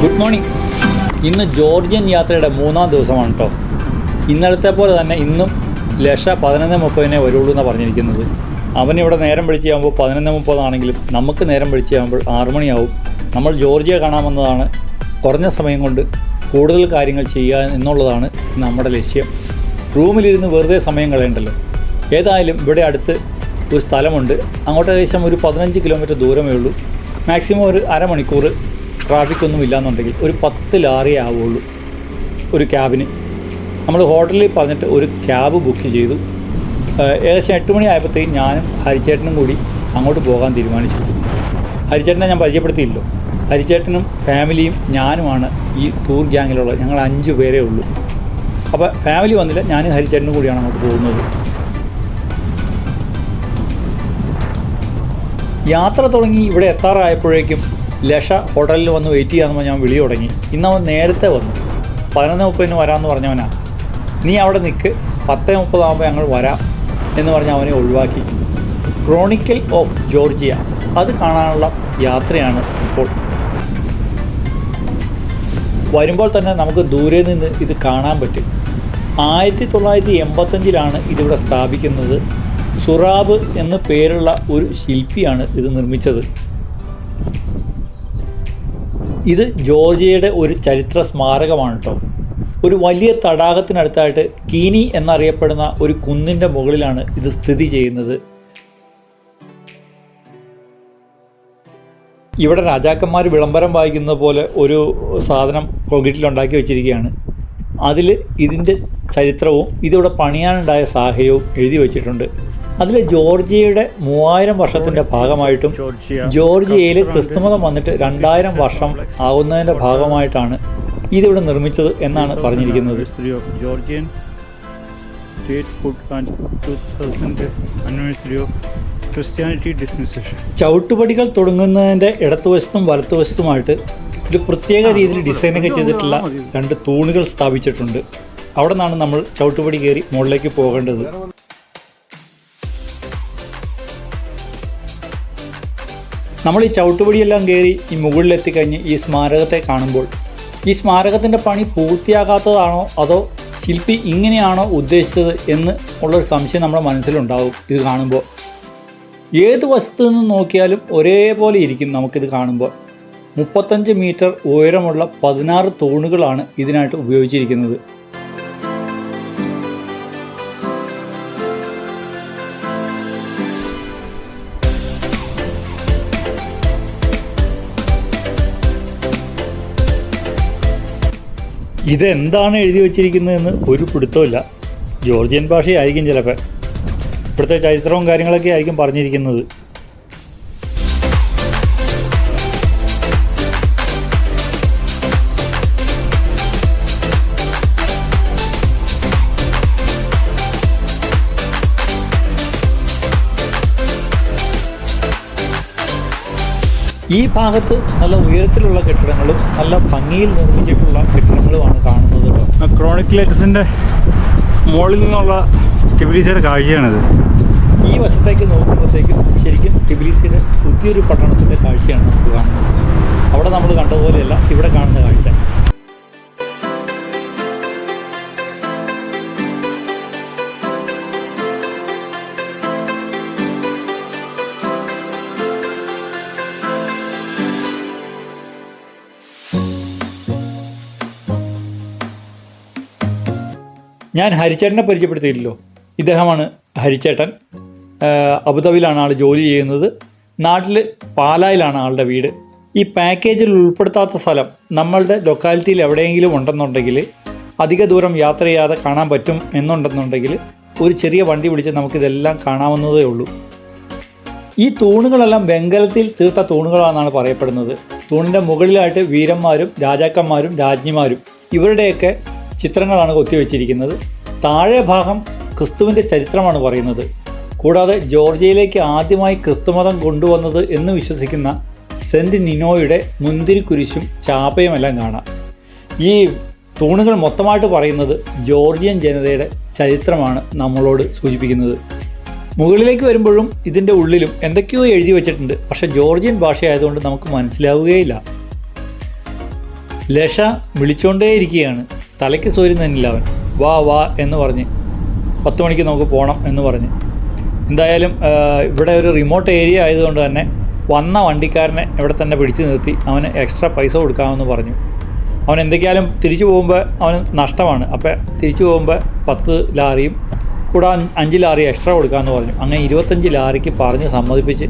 Good morning ഇന്ന് Georgian യാത്രയുടെ മൂന്നാം ദിവസമാണ് കേട്ടോ ഇന്നലത്തെ പോലെ തന്നെ ഇന്നും ലക്ഷ പതിനൊന്ന് മുപ്പതിനെ വരുള്ളൂ എന്നാണ് പറഞ്ഞിരിക്കുന്നത്. അവനിവിടെ നേരം വിളിച്ചാകുമ്പോൾ പതിനൊന്ന് മുപ്പതാണെങ്കിലും നമുക്ക് നേരം വിളിച്ചാകുമ്പോൾ ആറു മണിയാവും. നമ്മൾ ജോർജിയ കാണാമെന്നതാണ് കുറഞ്ഞ സമയം കൊണ്ട് കൂടുതൽ കാര്യങ്ങൾ ചെയ്യുക എന്നുള്ളതാണ് നമ്മുടെ ലക്ഷ്യം. റൂമിലിരുന്ന് വെറുതെ സമയം കളയണ്ടല്ലോ. ഏതായാലും ഇവിടെ അടുത്ത് ഒരു സ്ഥലമുണ്ട്. അങ്ങോട്ട് ഏകദേശം ഒരു പതിനഞ്ച് കിലോമീറ്റർ ദൂരമേ ഉള്ളൂ. മാക്സിമം ഒരു അരമണിക്കൂർ ട്രാഫിക് ഒന്നും ഇല്ലാന്നുണ്ടെങ്കിൽ ഒരു പത്ത് ലാറി ആവുള്ളൂ ഒരു ക്യാബിന്. നമ്മൾ ഹോട്ടലിൽ പറഞ്ഞിട്ട് ഒരു ക്യാബ് ബുക്ക് ചെയ്തു. ഏകദേശം എട്ട് മണി ആയപ്പോഴത്തേക്കും ഞാനും ഹരിച്ചേട്ടനും കൂടി അങ്ങോട്ട് പോകാൻ തീരുമാനിച്ചു. ഹരിച്ചേട്ടനെ ഞാൻ പരിചയപ്പെടുത്തിയില്ലോ. ഹരിച്ചേട്ടനും ഫാമിലിയും ഞാനുമാണ് ഈ ടൂർ ഗ്യാങ്ങിലുള്ള ഞങ്ങൾ അഞ്ച് പേരേ ഉള്ളൂ. അപ്പോൾ ഫാമിലി വന്നില്ല ഞാനും ഹരിച്ചേട്ടനും കൂടിയാണ് അങ്ങോട്ട് പോകുന്നത്. യാത്ര തുടങ്ങി ഇവിടെ എത്താറായപ്പോഴേക്കും ലഷ ഹോട്ടലിൽ വന്ന് വെയിറ്റ് ചെയ്യാമെന്ന് ഞാൻ വിളി തുടങ്ങി. ഇന്ന് അവൻ നേരത്തെ വന്നു. പതിനൊന്ന് മുപ്പതിന് വരാമെന്ന് പറഞ്ഞവനാ. നീ അവിടെ നിൽക്ക് പത്ത് മുപ്പതാകുമ്പോൾ ഞങ്ങൾ വരാം എന്ന് പറഞ്ഞ് അവനെ ഒഴിവാക്കി. ക്രോണിക്കൽ ഓഫ് ജോർജിയ അത് കാണാനുള്ള യാത്രയാണ് ഇപ്പോൾ. വരുമ്പോൾ തന്നെ നമുക്ക് ദൂരെ നിന്ന് ഇത് കാണാൻ പറ്റും. ആയിരത്തി തൊള്ളായിരത്തി എൺപത്തഞ്ചിലാണ് ഇതിവിടെ സ്ഥാപിക്കുന്നത്. സുറാബ് എന്ന പേരുള്ള ഒരു ശില്പിയാണ് ഇത് നിർമ്മിച്ചത്. ഇത് ജോർജിയയുടെ ഒരു ചരിത്ര സ്മാരകമാണ് കേട്ടോ ഒരു വലിയ തടാകത്തിനടുത്തായിട്ട് കീനി എന്നറിയപ്പെടുന്ന ഒരു കുന്നിന്റെ മുകളിലാണ് ഇത് സ്ഥിതി ചെയ്യുന്നത്. ഇവിടെ രാജാക്കന്മാർ വിളംബരം വായിക്കുന്ന പോലെ ഒരു സാധനം കോൺക്രീറ്റിൽ ഉണ്ടാക്കി വെച്ചിരിക്കുകയാണ്. അതിൽ ഇതിന്റെ ചരിത്രവും ഇതിവിടെ പണിയാനുണ്ടായ സാഹചര്യവും എഴുതി വെച്ചിട്ടുണ്ട്. അതിൽ ജോർജിയയുടെ മൂവായിരം വർഷത്തിന്റെ ഭാഗമായിട്ടും ജോർജിയയിൽ ക്രിസ്തുമതം വന്നിട്ട് രണ്ടായിരം വർഷം ആകുന്നതിന്റെ ഭാഗമായിട്ടാണ് ഇതിവിടെ നിർമ്മിച്ചത് എന്നാണ് പറഞ്ഞിരിക്കുന്നത്. anniversary of Georgian statehood and 2000th anniversary of Christianity dispensation. ചവിട്ടുപടികൾ തുടങ്ങുന്നതിന്റെ ഇടത്തുവശത്തും വലത്തുവശത്തുമായിട്ട് ഒരു പ്രത്യേക രീതിയിൽ ഡിസൈനൊക്കെ ചെയ്തിട്ടുള്ള രണ്ട് തൂണുകൾ സ്ഥാപിച്ചിട്ടുണ്ട്. അവിടെ നിന്നാണ് നമ്മൾ ചവിട്ടുപടി കയറി മുകളിലേക്ക് പോകേണ്ടത്. നമ്മൾ ഈ ചവിട്ടുപടിയെല്ലാം കയറി ഈ മുകളിലെത്തിക്കഴിഞ്ഞ് ഈ സ്മാരകത്തെ കാണുമ്പോൾ ഈ സ്മാരകത്തിന്റെ പണി പൂർത്തിയാകാത്തതാണോ അതോ ശില്പി ഇങ്ങനെയാണോ ഉദ്ദേശിച്ചത് എന്ന് ഉള്ളൊരു സംശയം നമ്മുടെ മനസ്സിലുണ്ടാവും ഇത് കാണുമ്പോൾ. ഏത് വശത്തു നിന്ന് നോക്കിയാലും ഒരേപോലെ ഇരിക്കും നമുക്കിത് കാണുമ്പോൾ. മുപ്പത്തഞ്ച് മീറ്റർ ഉയരമുള്ള പതിനാറ് തൂണുകളാണ് ഇതിനായിട്ട് ഉപയോഗിച്ചിരിക്കുന്നത്. ഇതെന്താണ് എഴുതി വച്ചിരിക്കുന്നതെന്ന് ഒരു പിടുത്തമില്ല ജോർജിയൻ ഭാഷയായിരിക്കും ചിലപ്പോൾ. ഇവിടുത്തെ ചരിത്രവും കാര്യങ്ങളൊക്കെ ആയിരിക്കും പറഞ്ഞിരിക്കുന്നത്. ഈ ഭാഗത്ത് നല്ല ഉയരത്തിലുള്ള കെട്ടിടങ്ങളും നല്ല ഭംഗിയിൽ നിർമ്മിച്ചിട്ടുള്ള കെട്ടിടങ്ങളുമാണ് കാണുന്നത് കേട്ടോ. ക്രോണിക്കുലേറ്റസിന്റെ മുകളിൽ നിന്നുള്ള ടിബിലിസിയുടെ കാഴ്ചയാണിത്. ഈ വശത്തേക്ക് നോക്കുമ്പോഴത്തേക്കും ശരിക്കും ടിബിലിസിയുടെ പുതിയൊരു പട്ടണത്തിന്റെ കാഴ്ചയാണ് നമുക്ക് കാണുന്നത്. അവിടെ നമ്മൾ കണ്ടതുപോലെയല്ല ഇവിടെ കാണുന്ന കാഴ്ച. ഞാൻ ഹരിച്ചേട്ടനെ പരിചയപ്പെടുത്തിയില്ലല്ലോ ഇദ്ദേഹമാണ് ഹരിച്ചേട്ടൻ. അബുദാബിയിലാണ് ആൾ ജോലി ചെയ്യുന്നത്. നാട്ടിൽ പാലായിലാണ് ആളുടെ വീട്. ഈ പാക്കേജിൽ ഉൾപ്പെടുത്താത്ത സ്ഥലം നമ്മളുടെ ലൊക്കാലിറ്റിയിൽ എവിടെയെങ്കിലും ഉണ്ടെന്നുണ്ടെങ്കിൽ അധിക ദൂരം യാത്ര ചെയ്യാതെ കാണാൻ പറ്റും എന്നുണ്ടെന്നുണ്ടെങ്കിൽ ഒരു ചെറിയ വണ്ടി പിടിച്ച് നമുക്കിതെല്ലാം കാണാവുന്നതേ ഉള്ളൂ. ഈ തൂണുകളെല്ലാം വെങ്കലത്തിൽ തീർത്ത തൂണുകളാണെന്നാണ് പറയപ്പെടുന്നത്. തൂണിന്റെ മുകളിലായിട്ട് വീരന്മാരും രാജാക്കന്മാരും രാജ്ഞിമാരും ഇവരുടെയൊക്കെ ചിത്രങ്ങളാണ് കൊത്തിവെച്ചിരിക്കുന്നത്. താഴെ ഭാഗം ക്രിസ്തുവിന്റെ ചരിത്രമാണ് പറയുന്നത്. കൂടാതെ ജോർജിയയിലേക്ക് ആദ്യമായി ക്രിസ്തുമതം കൊണ്ടുവന്നത് എന്ന് വിശ്വസിക്കുന്ന സെന്റ് നിനോയുടെ മുന്തിരിക്കുരിശും ചാപ്പയുമെല്ലാം കാണാം. ഈ തൂണുകൾ മൊത്തമായിട്ട് പറയുന്നത് ജോർജിയൻ ജനതയുടെ ചരിത്രമാണ് നമ്മളോട് സൂചിപ്പിക്കുന്നത്. മുകളിലേക്ക് വരുമ്പോഴും ഇതിന്റെ ഉള്ളിലും എന്തൊക്കെയോ എഴുതി വെച്ചിട്ടുണ്ട്. പക്ഷെ ജോർജിയൻ ഭാഷയായതുകൊണ്ട് നമുക്ക് മനസ്സിലാവുകയില്ല. ലഷ വിളിച്ചുകൊണ്ടേയിരിക്കുകയാണ് തലയ്ക്ക് സൂര്യൻ അവൻ. വാ വാ എന്ന് പറഞ്ഞ്. പത്ത് മണിക്ക് നമുക്ക് പോകണം എന്ന് പറഞ്ഞ്. എന്തായാലും ഇവിടെ ഒരു റിമോട്ട് ഏരിയ ആയതുകൊണ്ട് തന്നെ വന്ന വണ്ടിക്കാരനെ ഇവിടെ തന്നെ പിടിച്ചു നിർത്തി. അവന് എക്സ്ട്രാ പൈസ കൊടുക്കാമെന്ന് പറഞ്ഞു. അവൻ എന്തൊക്കെയാലും തിരിച്ചു പോകുമ്പോൾ അവന് നഷ്ടമാണ്. അപ്പോൾ തിരിച്ചു പോകുമ്പോൾ പത്ത് ലാറിയും കൂടെ അഞ്ച് അഞ്ച് ലാറി എക്സ്ട്രാ കൊടുക്കാമെന്ന് പറഞ്ഞു. അങ്ങനെ ഇരുപത്തഞ്ച് ലാറിക്ക് പറഞ്ഞ് സമ്മതിപ്പിച്ച്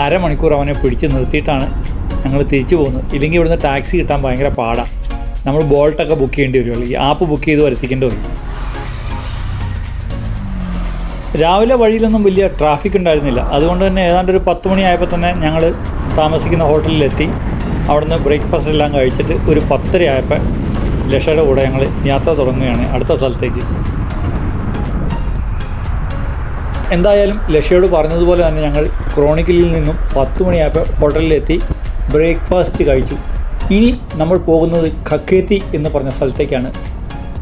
അരമണിക്കൂർ അവനെ പിടിച്ച് നിർത്തിയിട്ടാണ് ഞങ്ങൾ തിരിച്ചു പോകുന്നത്. ഇല്ലെങ്കിൽ ഇവിടുന്ന് ടാക്സി കിട്ടാൻ ഭയങ്കര പാടാണ് നമ്മൾ ബോൾട്ടൊക്കെ ബുക്ക് ചെയ്യേണ്ടി വരുമല്ലോ ഈ ആപ്പ് ബുക്ക് ചെയ്ത് വരുത്തിക്കേണ്ടി വരും രാവിലെ വഴിയിലൊന്നും വലിയ ട്രാഫിക് ഉണ്ടായിരുന്നില്ല. അതുകൊണ്ട് തന്നെ ഏതാണ്ട് ഒരു പത്ത് മണിയായപ്പോൾ തന്നെ ഞങ്ങൾ താമസിക്കുന്ന ഹോട്ടലിലെത്തി. അവിടുന്ന് ബ്രേക്ക്ഫാസ്റ്റ് എല്ലാം കഴിച്ചിട്ട് ഒരു പത്തര ആയപ്പോൾ ലക്ഷയുടെ കൂടെ ഞങ്ങൾ യാത്ര തുടങ്ങുകയാണ് അടുത്ത സ്ഥലത്തേക്ക്. എന്തായാലും ലക്ഷയോട് പറഞ്ഞതുപോലെ തന്നെ ഞങ്ങൾ ക്രോണിക്കലിൽ നിന്നും പത്ത് മണിയായപ്പോൾ ഹോട്ടലിലെത്തി. ബ്രേക്ക്ഫാസ്റ്റ് കഴിച്ചു. ഇനി നമ്മൾ പോകുന്നത് ഖക്കേത്തി എന്ന് പറഞ്ഞ സ്ഥലത്തേക്കാണ്.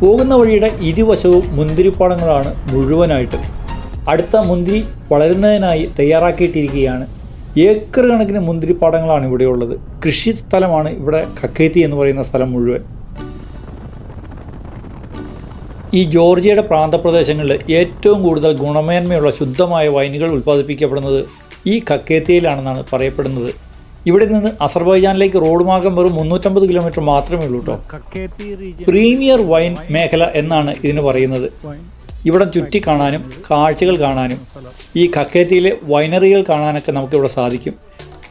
പോകുന്ന വഴിയുടെ ഇരുവശവും മുന്തിരിപ്പാടങ്ങളാണ് മുഴുവനായിട്ട്. അടുത്ത മുന്തിരി വളരുന്നതിനായി തയ്യാറാക്കിയിട്ടിരിക്കുകയാണ്. ഏക്കർ കണക്കിന് മുന്തിരിപ്പാടങ്ങളാണ് ഇവിടെയുള്ളത് കൃഷി സ്ഥലമാണ് ഇവിടെ ഖക്കേത്തി എന്ന് പറയുന്ന സ്ഥലം മുഴുവൻ. ഈ ജോർജിയയുടെ പ്രാന്തപ്രദേശങ്ങളിൽ ഏറ്റവും കൂടുതൽ ഗുണമേന്മയുള്ള ശുദ്ധമായ വൈനുകൾ ഉൽപ്പാദിപ്പിക്കപ്പെടുന്നത് ഈ കക്കേത്തിയിലാണെന്നാണ് പറയപ്പെടുന്നത്. ഇവിടെ നിന്ന് അസർബൈജാനിലേക്ക് റോഡ് മാർഗം വെറും മുന്നൂറ്റമ്പത് കിലോമീറ്റർ മാത്രമേ ഉള്ളൂ കേട്ടോ പ്രീമിയർ വൈൻ മേഖല എന്നാണ് ഇതിന് പറയുന്നത്. ഇവിടെ ചുറ്റി കാണാനും കാഴ്ചകൾ കാണാനും ഈ കക്കേത്തിയിലെ വൈനറികൾ കാണാനൊക്കെ നമുക്കിവിടെ സാധിക്കും.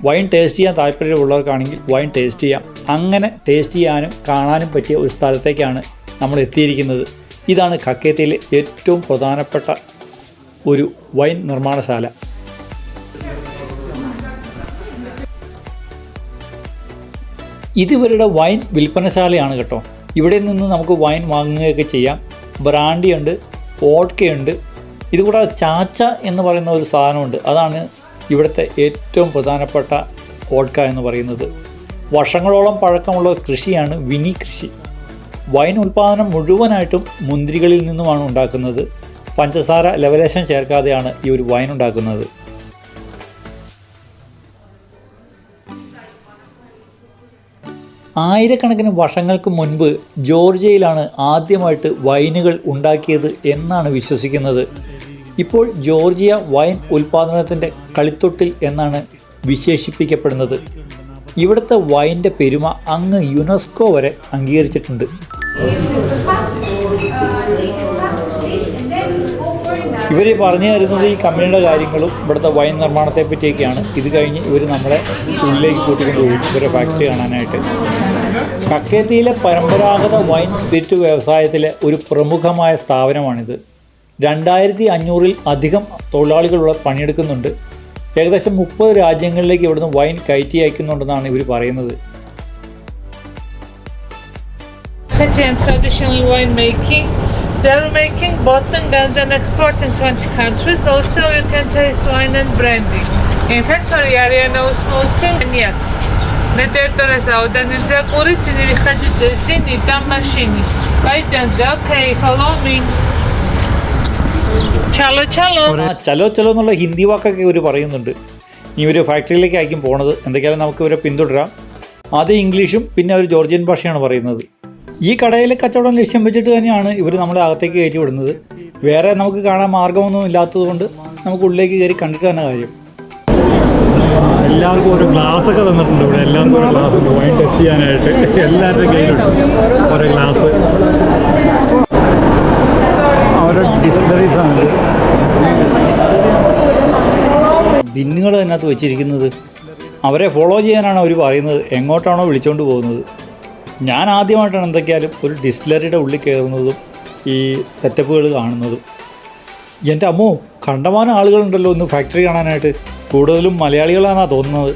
വൈൻ ടേസ്റ്റ് ചെയ്യാൻ താല്പര്യമുള്ളവർക്കാണെങ്കിൽ വൈൻ ടേസ്റ്റ് ചെയ്യാം. അങ്ങനെ ടേസ്റ്റ് ചെയ്യാനും കാണാനും പറ്റിയ ഒരു സ്ഥലത്തേക്കാണ് നമ്മൾ എത്തിയിരിക്കുന്നത്. ഇതാണ് കക്കേത്തിയിലെ ഏറ്റവും പ്രധാനപ്പെട്ട ഒരു വൈൻ നിർമ്മാണശാല. ഇതിവരുടെ വൈൻ വിൽപ്പനശാലയാണ് കേട്ടോ. ഇവിടെ നിന്ന് നമുക്ക് വൈൻ വാങ്ങുകയൊക്കെ ചെയ്യാം. ബ്രാൻഡി ഉണ്ട് വോഡ്ക്കയുണ്ട്. ഇതുകൂടാതെ ചാച്ച എന്ന് പറയുന്ന ഒരു സാധനമുണ്ട്. അതാണ് ഇവിടുത്തെ ഏറ്റവും പ്രധാനപ്പെട്ട ഓട്ക എന്ന് പറയുന്നത്. വർഷങ്ങളോളം പഴക്കമുള്ള കൃഷിയാണ് വിനി കൃഷി. വൈൻ ഉൽപ്പാദനം മുഴുവനായിട്ടും മുന്തിരികളിൽ നിന്നുമാണ് ഉണ്ടാക്കുന്നത്. പഞ്ചസാര ലവലേശം ചേർക്കാതെയാണ് ഈ ഒരു വൈൻ ഉണ്ടാക്കുന്നത്. ആയിരക്കണക്കിന് വർഷങ്ങൾക്ക് മുൻപ് ജോർജിയയിലാണ് ആദ്യമായിട്ട് വൈനുകൾ ഉണ്ടാക്കിയത് എന്നാണ് വിശ്വസിക്കുന്നത്. ഇപ്പോൾ ജോർജിയ വൈൻ ഉൽപ്പാദനത്തിന്റെ കളിത്തൊട്ടിൽ എന്നാണ് വിശേഷിപ്പിക്കപ്പെടുന്നത്. ഇവിടുത്തെ വൈന്റെ പെരുമ അങ്ങ് യുനെസ്കോ വരെ അംഗീകരിച്ചിട്ടുണ്ട്. ഇവർ പറഞ്ഞു തരുന്നത് ഈ കമ്പനിയുടെ കാര്യങ്ങളും ഇവിടുത്തെ വൈൻ നിർമ്മാണത്തെ പറ്റിയൊക്കെയാണ്. ഇത് കഴിഞ്ഞ് ഇവർ നമ്മളെ ഉള്ളിലേക്ക് കൂട്ടിക്കൊണ്ട് പോകും ഇവരുടെ ഫാക്ടറി കാണാനായിട്ട്. കക്കേത്തിയിലെ പരമ്പരാഗത വൈൻ സ്പിരിറ്റ് വ്യവസായത്തിലെ ഒരു പ്രമുഖമായ സ്ഥാപനമാണിത്. രണ്ടായിരത്തി അഞ്ഞൂറിൽ അധികം തൊഴിലാളികളുള്ള പണിയെടുക്കുന്നുണ്ട്. ഏകദേശം മുപ്പത് രാജ്യങ്ങളിലേക്ക് ഇവിടുന്ന് വൈൻ കയറ്റി അയക്കുന്നുണ്ടെന്നാണ് ഇവർ പറയുന്നത്. They're making bottling guns and export in 20 countries. Also, you can taste wine and brandy. In factory area, no smoking. Нет. На территории завода нельзя курить или выходить из линии, там машины. Пойдемте, окей, follow me. Чало, чало. ആ ചലോ ചലോ എന്നുള്ള ഹിന്ദി വാക്കൊക്കെ ഇവർ പറയുന്നുണ്ട് ഇനി ഇവർ ഫാക്ടറിയിലേക്ക് ആയിരിക്കും പോണത് എന്തൊക്കെയാലും നമുക്ക് ഇവരെ പിന്തുടരാം ആദ്യം ഇംഗ്ലീഷും പിന്നെ അവർ ജോർജിയൻ ഭാഷയാണ് പറയുന്നത് ഈ കടയിലെ കച്ചവടം ലക്ഷ്യം വെച്ചിട്ട് തന്നെയാണ് ഇവർ നമ്മളെ അകത്തേക്ക് കയറ്റി വിടുന്നത്. വേറെ നമുക്ക് കാണാൻ മാർഗമൊന്നും ഇല്ലാത്തത് കൊണ്ട് നമുക്ക് ഉള്ളിലേക്ക് കയറി കണ്ടിട്ട് തന്നെ കാര്യം. എല്ലാവർക്കും ഒരു ഗ്ലാസ് ഒക്കെ തന്നിട്ടുണ്ട് ഇവിടെ. എല്ലാവർക്കും ഒരു ഗ്ലാസ് ഉണ്ട്. വൈൻ ടെസ്റ്റ് ചെയ്യാനായിട്ട് എല്ലാവരുടെയും കയ്യിലുണ്ട്. ഓരോ ഗ്ലാസ് ഓരോ ഡിസ്ലറീസ് ആണ്. ബിന്നുകൾ അതിനകത്ത് വെച്ചിരിക്കുന്നത്. അവരെ ഫോളോ ചെയ്യാനാണ് അവർ പറയുന്നത്. എങ്ങോട്ടാണോ വിളിച്ചുകൊണ്ട് പോകുന്നത്. ഞാൻ ആദ്യമായിട്ടാണ് എന്തൊക്കെയാലും ഒരു ഡിസ്റ്റിലറിയുടെ ഉള്ളിൽ കയറുന്നതും ഈ സെറ്റപ്പുകൾ കാണുന്നതും. എന്റെ അമ്മോ കണ്ടമാനം ആളുകളുണ്ടല്ലോ ഒന്ന് ഫാക്ടറി കാണാനായിട്ട്. കൂടുതലും മലയാളികളാണ് തോന്നുന്നത്.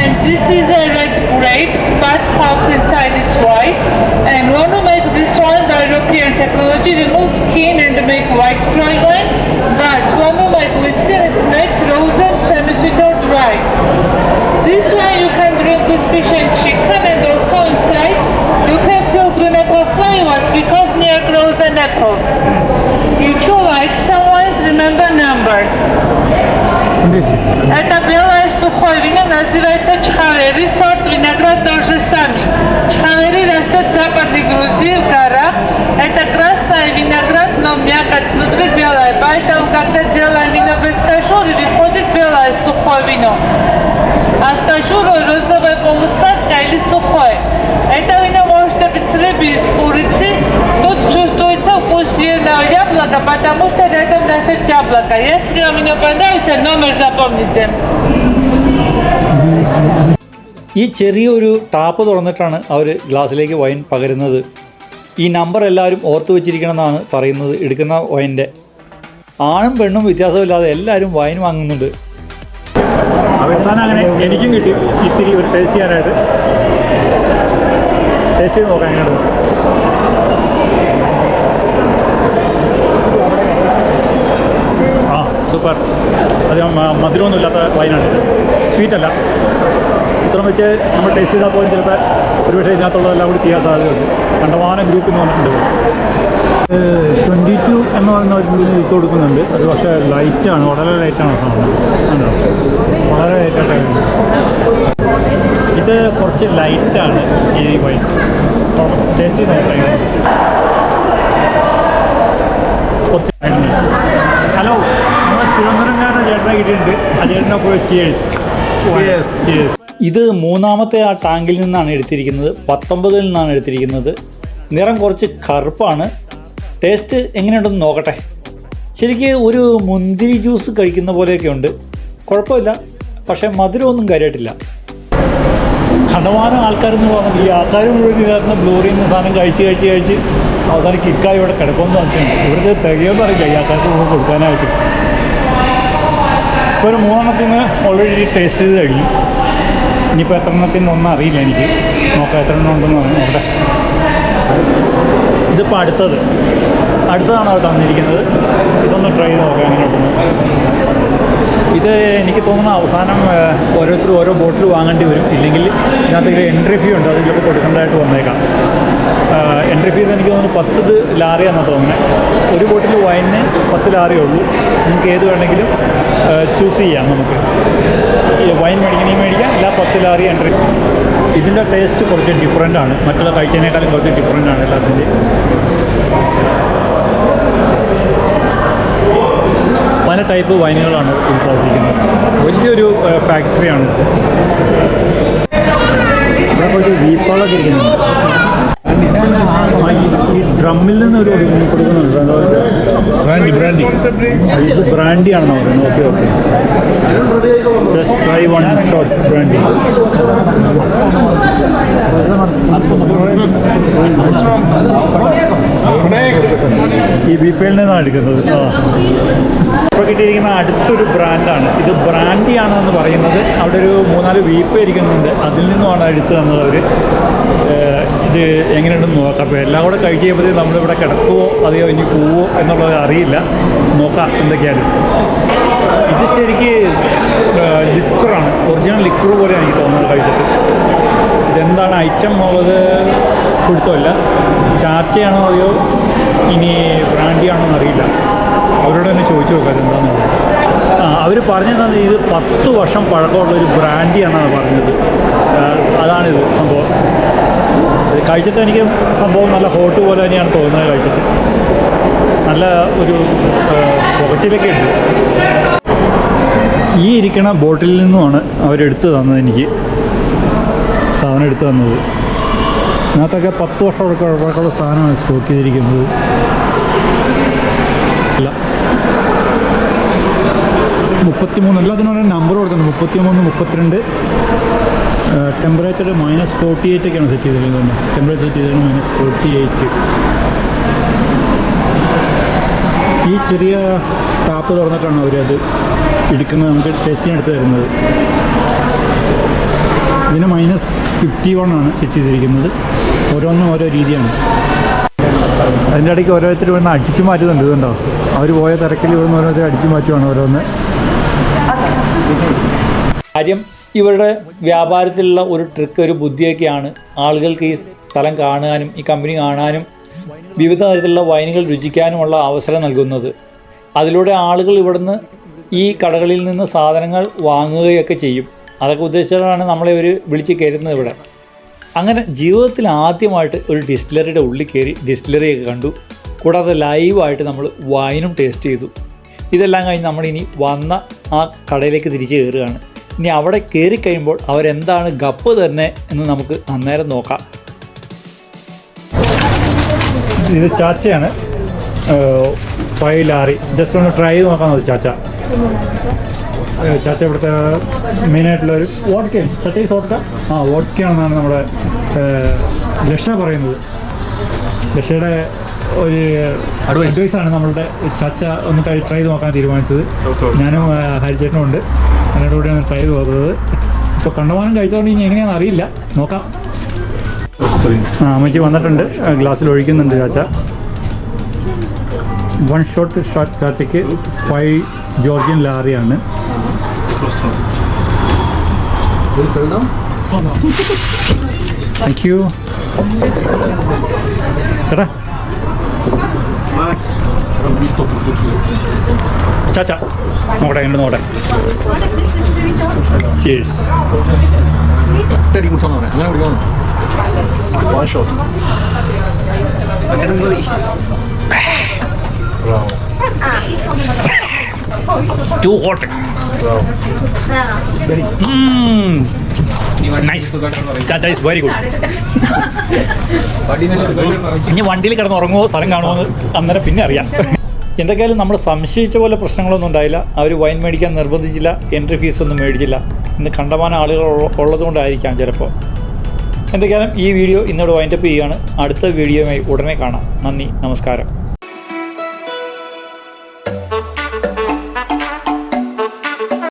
And this is uh, a red grapes, but half inside it's white. And one of technology removes skin and make white dry wine, but Wonderlight whiskey is made frozen semi-sweeter dry. This wine you can drink with fish and chicken and also inside you can fill green apple flavors because near grows an apple. If you like some wines, remember numbers. Это белое сухое вино называется чхавери, сорт виноград тоже сами. Чхавери растет в Западной Грузии в горах, Это красный виноград, но мякоть внутри белая. Поэтому, когда делаем вино без кашуры, выходит белое сухое вино. А с кашурой розовая полусладкая или сухое. Это вино можете быть с рыбы и с курицы. Тут чувствуется вкус зеленого яблока, потому что рядом наше яблоко. Если вам вино понравится, номер запомните. ഈ ചെറിയൊരു tap തുറന്നിട്ടാണ് അവർ ഗ്ലാസ്സിലേക്ക് wine പകരുന്നത് ഈ number എല്ലാവരും ഓർത്തു വെച്ചിരിക്കണമെന്നാണ് പറയുന്നത് എടുക്കുന്ന വൈന്റെ ആണും പെണ്ണും വ്യത്യാസമില്ലാതെ എല്ലാവരും വൈൻ വാങ്ങുന്നുണ്ട്. അവസാനം അങ്ങനെ എനിക്കും കിട്ടി. ഇത്തിരി ഒരു ടേസ്റ്റ് ടേസ്റ്റ് നോക്കാം ആ സൂപ്പർ അധികം മധുരമൊന്നുമില്ലാത്ത വൈനാണ് സ്വീറ്റല്ല ഇത്ര വെച്ച് നമ്മൾ ടേസ്റ്റ് ചെയ്താൽ പോലും ചിലപ്പോൾ ഒരുപക്ഷെ ഇതിനകത്തുള്ളതെല്ലാം കൂടി ചെയ്യാൻ സാധ്യതയുണ്ട്. കണ്ടമാനം ഗ്രൂപ്പ് എന്ന് പറഞ്ഞിട്ടുണ്ട്. ട്വന്റി ടു എന്ന് പറയുന്ന ഒരു ഇത് കൊടുക്കുന്നുണ്ട്. അത് പക്ഷേ ലൈറ്റാണ് വളരെ ലൈറ്റാണ് സാധനം. കണ്ടോ? വളരെ ലൈറ്റായിട്ടാണ് ഇത് കുറച്ച് ലൈറ്റാണ് ഈ വൈറ്റ് ടേസ്റ്റ് നോക്കാം ഹലോ നമ്മൾ തിരുവനന്തപുരംകാരുടെ ചേട്ടനെ കിട്ടിയിട്ടുണ്ട്. ആ ചേട്ടനെ പോയി ചിയേഴ്സ് ചിയേഴ്സ് ഇത് മൂന്നാമത്തെ ആ ടാങ്കിൽ നിന്നാണ് എടുത്തിരിക്കുന്നത്. പത്തൊമ്പതിൽ നിന്നാണ് എടുത്തിരിക്കുന്നത്. നിറം കുറച്ച് കറുപ്പാണ്. ടേസ്റ്റ് എങ്ങനെയുണ്ടെന്ന് നോക്കട്ടെ. ശരിക്ക് ഒരു മുന്തിരി ജ്യൂസ് കഴിക്കുന്ന പോലെയൊക്കെ ഉണ്ട്. കുഴപ്പമില്ല. പക്ഷേ മധുരമൊന്നും കാര്യമായിട്ടില്ല. കണ്ടമാനം ആൾക്കാരെന്ന് പറഞ്ഞാൽ ഈ ആൾക്കാർ മുഴുവൻ ഇതായിരുന്ന ബ്ലൂറിയിൽ നിന്ന് സാധനം കഴിച്ച് കഴിച്ച് കഴിച്ച് അവസാനം കിക്കായി ഇവിടെ കിടക്കുമെന്ന് സംശയമുണ്ട്. ഇവിടുത്തെ തികയെന്ന് അറിയില്ല ഈ ആൾക്കാർക്ക് മുഴുവൻ കൊടുക്കാനായിട്ട്. ഇപ്പോൾ ഒരു മൂന്നെണ്ണത്തിന് ഓൾറെഡി ടേസ്റ്റ് ചെയ്ത് കഴിഞ്ഞു. ഇനിയിപ്പോൾ എത്ര എണ്ണത്തിൽ നിന്നൊന്നും അറിയില്ല എനിക്ക്. നോക്കാം എത്ര എണ്ണം ഉണ്ടെന്ന് നോക്കട്ടെ. ഇതിപ്പോൾ അടുത്തത്. അടുത്തതാണ് അവർ തന്നിരിക്കുന്നത്? ഇതൊന്ന് ട്രൈ ചെയ്ത് നോക്കാം അങ്ങനെ ഇത് എനിക്ക് തോന്നുന്നു അവസാനം ഓരോരുത്തരും ഓരോ ബോട്ടിൽ വാങ്ങേണ്ടി വരും. ഇല്ലെങ്കിൽ ഇതിനകത്ത് എൻട്രി ഫീ ഉണ്ട്. അത് ചിലപ്പോൾ കൊടുക്കേണ്ടതായിട്ട് വന്നേക്കാം. എൻട്രി ഫീസ് എനിക്ക് തോന്നുന്നു പത്ത് ലാറിയാണെന്ന് തോന്നുന്നത് ഒരു ബോട്ടിൽ വൈനിന് പത്ത് ലാറിയേ ഉള്ളൂ. നമുക്ക് ഏത് വേണമെങ്കിലും ചൂസ് ചെയ്യാം നമുക്ക്. വൈൻ മേടിക്കണമെങ്കിൽ മേടിക്കാം എല്ലാ പത്ത് ലാറി എൻട്രി ഇതിന്റെ ടേസ്റ്റ് കുറച്ച് ഡിഫറെന്റ് ആണ്. മറ്റുള്ള കഴിച്ചതിനേക്കാളും കുറച്ച് ഡിഫറെന്റ് ആണ് എല്ലാത്തിന്റെയും പല ടൈപ്പ് വൈനുകളാണ് ഉത്പാദിപ്പിക്കുന്നത് വലിയൊരു ഫാക്ടറിയാണ് ഇവിടെ കുറച്ച് വീപ്പാളൊക്കെ ഇരിക്കുന്നുണ്ട്. ഈ- ഡ്രമ്മിൽ നിന്ന് ഒരു കൊടുക്കുന്നുണ്ട് ബ്രാൻഡി. ബ്രാൻഡി ബ്രാൻഡി ആണെന്ന് പറയുന്നത് okay okay. Try one shot brandy ഈ എൽ നിന്നാണ് എടുക്കുന്നത്? ഇപ്പോൾ കിട്ടിയിരിക്കുന്ന അടുത്തൊരു ബ്രാൻഡാണ്. ഇത് ബ്രാൻഡി ആണെന്ന് പറയുന്നത്. അവിടെ ഒരു മൂന്നാൽ വീപ്പ് ഇരിക്കുന്നുണ്ട്. അതിൽ നിന്നുമാണ് എടുത്തു തന്നത് അവർ ഇത് എങ്ങനെയുണ്ടെന്ന് നോക്കാം. അപ്പോൾ എല്ലാം കൂടെ കഴിച്ച് കഴിയുമ്പോഴത്തേക്കും നമ്മളിവിടെ കിടക്കുമോ അതെയോ ഇനി പോവോ എന്നുള്ളത് അറിയില്ല. നോക്കാം എന്തൊക്കെയാണ്. ഇത് ശരിക്ക് ലിക്വറാണ് ഒറിജിനൽ ലിക്വർ പോലെ എനിക്ക് തോന്നുന്നത് കഴിച്ചിട്ട് ഇതെന്താണ് ഐറ്റം എന്നുള്ളത് കൊടുത്തല്ല ചാച്ചയാണോ അതെയോ? ഇനി ബ്രാൻഡിയാണോ എന്നറിയില്ല. അവരോട് തന്നെ ചോദിച്ചു നോക്കാം എന്താണെന്നുള്ളത് ആ അവർ പറഞ്ഞതെന്ന് ഇത് പത്ത് വർഷം പഴക്കമുള്ള ഒരു ബ്രാൻഡിയാണെന്നാണ് പറഞ്ഞത്. അതാണിത് സംഭവം. കഴിച്ചിട്ട് എനിക്ക് സംഭവം നല്ല ഹോട്ട് പോലെ തന്നെയാണ് തോന്നുന്നത് കഴിച്ചിട്ട് നല്ല ഒരു പുകച്ചിലൊക്കെ ഉണ്ട് ഈ ഇരിക്കണ ബോട്ടിൽ നിന്നുമാണ് അവരെടുത്ത് തന്നത് എനിക്ക്. സാധനം എടുത്തു തന്നത്. ഇതിനകത്തൊക്കെ പത്ത് വർഷം ഉള്ള സാധനമാണ് സ്റ്റോക്ക് ചെയ്തിരിക്കുന്നത്. അല്ല. മുപ്പത്തിമൂന്ന് എല്ലാത്തിനും ഓരോ നമ്പർ കൊടുത്തിട്ടുണ്ട്. മുപ്പത്തിമൂന്ന് മുപ്പത്തിരണ്ട്. ടെമ്പറേച്ചർ മൈനസ് ഫോർട്ടി എയ്റ്റ് ഒക്കെയാണ് സെറ്റ് ചെയ്തിരിക്കുന്നത്. ടെമ്പറേച്ചർ സെറ്റ് ചെയ്തിരിക്കുന്നത് മൈനസ് ഫോർട്ടി എയ്റ്റ് ഈ ചെറിയ ടാപ്പ് തുറന്നിട്ടാണ് അവരത് എടുക്കുന്നത് നമുക്ക് ടെസ്റ്റിന് എടുത്ത് തരുന്നത്. ഇതിന് മൈനസ് ഫിഫ്റ്റി വൺ ആണ് സെറ്റ് ചെയ്തിരിക്കുന്നത്. ഓരോന്നും ഓരോ രീതിയാണ്. അതിന്റെ ഇടയ്ക്ക് ഓരോരുത്തർ ഇവിടുന്ന് അടിച്ചു മാറ്റുന്നുണ്ട് ഇതുണ്ടോ? അവർ പോയ തിരക്കിൽ ഇവിടുന്ന് ഓരോരുത്തർ അടിച്ചു മാറ്റുവാണ് ഓരോന്ന്. കാര്യം ഇവരുടെ വ്യാപാരത്തിലുള്ള ഒരു ട്രിക്ക് ഒരു ബുദ്ധിയൊക്കെയാണ് ആളുകൾക്ക് ഈ സ്ഥലം കാണാനും ഈ കമ്പനി കാണാനും വിവിധ തരത്തിലുള്ള വൈനുകൾ രുചിക്കാനുമുള്ള അവസരം നൽകുന്നത്. അതിലൂടെ ആളുകൾ ഇവിടുന്ന് ഈ കടകളിൽ നിന്ന് സാധനങ്ങൾ വാങ്ങുകയൊക്കെ ചെയ്യും. അതൊക്കെ ഉദ്ദേശിച്ചാണ് നമ്മളെ ഒരു വിളിച്ച് കയറുന്നത് ഇവിടെ. അങ്ങനെ ജീവിതത്തിൽ ആദ്യമായിട്ട് ഒരു ഡിസ്റ്റിലറിയുടെ ഉള്ളിൽ കയറി ഡിസ്റ്റിലറിയൊക്കെ കണ്ടു. കൂടാതെ ലൈവായിട്ട് നമ്മൾ വൈനും ടേസ്റ്റ് ചെയ്തു. ഇതെല്ലാം കഴിഞ്ഞ് നമ്മളിനി വന്ന ആ കടയിലേക്ക് തിരിച്ച് കയറുകയാണ്. ഇനി അവിടെ കയറി കഴിയുമ്പോൾ അവരെന്താണ് ഗപ്പ് തന്നെ എന്ന് നമുക്ക് അന്നേരം നോക്കാം. ഇത് ചാച്ചയാണ്. ഫൈവ് ലാറി ജസ്റ്റ് ഒന്ന് ട്രൈ ചെയ്ത് നോക്കാം ചാച്ച? ചാച്ച ഇവിടുത്തെ മെയിനായിട്ടുള്ള ഒരു വോട്ട്ക്ക ചാച്ച ഈ വോട്ട്ക്ക ആ വോട്ട്ക്കയാണെന്നാണ് നമ്മുടെ ലക്ഷ പറയുന്നത്. ലക്ഷയുടെ ഒരു അഡ്വൈസ് ആണ് നമ്മളുടെ ചാച്ച ഒന്ന് ട്രൈ ചെയ്ത് നോക്കാൻ തീരുമാനിച്ചത്. ഞാനും ഹരിചേട്ടനും ഉണ്ട്. അതിനോട് കൂടിയാണ് ട്രൈ ചെയ്ത് നോക്കുന്നത്. ഇപ്പോൾ കണ്ടമാനം കഴിച്ചതുകൊണ്ട് ഇനി എങ്ങനെയാണെന്ന് അറിയില്ല. നോക്കാം. ആ അമ്മച്ചി വന്നിട്ടുണ്ട്. ഗ്ലാസ്സിൽ ഒഴിക്കുന്നുണ്ട് ചാച്ച. വൺ ഷോട്ട് ഷോട്ട് ചാച്ചയ്ക്ക്. ഫൈവ് ജോർജിയൻ ലാറിയാണ്. താങ്ക് യു ചേട്ടാ ചാച്ച നോക്കട്ടെ എങ്ങനെ നോക്കട്ടെ പറയാം അങ്ങനെ കുടിക്കണം hot. Too hot nice chacha is very good ഇനി വണ്ടിയിൽ കിടന്ന് ഉറങ്ങുമോ? സ്ഥലം കാണുമോ എന്ന് അന്നേരം പിന്നെ അറിയാം. എന്തൊക്കെയായാലും നമ്മൾ സംശയിച്ച പോലെ പ്രശ്നങ്ങളൊന്നും ഉണ്ടായില്ല. അവർ വൈൻ മേടിക്കാൻ നിർബന്ധിച്ചില്ല എൻട്രി ഫീസ് ഒന്നും മേടിച്ചില്ല. ഇന്ന് കണ്ടമാനം ആളുകൾ ഉള്ള- ഉള്ളതുകൊണ്ടായിരിക്കാം ചിലപ്പോൾ എന്തൊക്കെയായാലും ഈ വീഡിയോ ഇന്നോട് വൈൻഡപ്പ് ചെയ്യുകയാണ്. അടുത്ത വീഡിയോയുമായി ഉടനെ കാണാം. നന്ദി നമസ്കാരം.